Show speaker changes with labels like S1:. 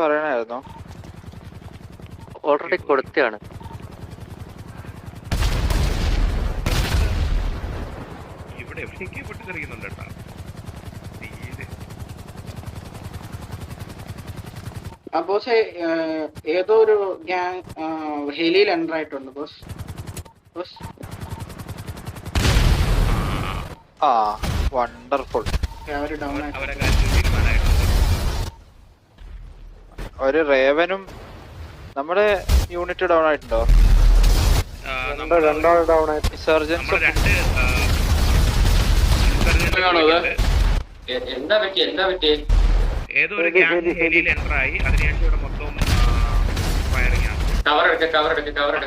S1: പറയണായിരുന്നോ?
S2: Already കൊടുത്തയാണ്
S3: ഇവിടെ പൊട്ടിത്തെറിക്കുന്നുണ്ട് കേട്ടാ.
S4: Boss ഏതോ ഒരു ഗ്യാങ് ഹെലിയിൽ എന്റർ ആയിട്ടുണ്ട് ബോസ്. ബോസ്.
S1: ആ വണ്ടർഫുൾ ഒരു റേവനും നമ്മുടെ യൂണിറ്റ് ഡൗൺ ആയിട്ടുണ്ടോ?
S5: രണ്ടാൾ ഡൗൺ ആയിട്ട്
S6: എന്താ പറ്റി എന്താ പറ്റി
S3: ഏതോ ഒരു ഗ്യാങ് ഹെലിയിൽ എന്റർ ആയി. അതിനുശേഷം ഇവിടെ മൊത്തം ഫയറിംഗ് ആണ്.
S6: കവർ എടുക്ക കവർ എടുക്ക കവർ എടുക്ക.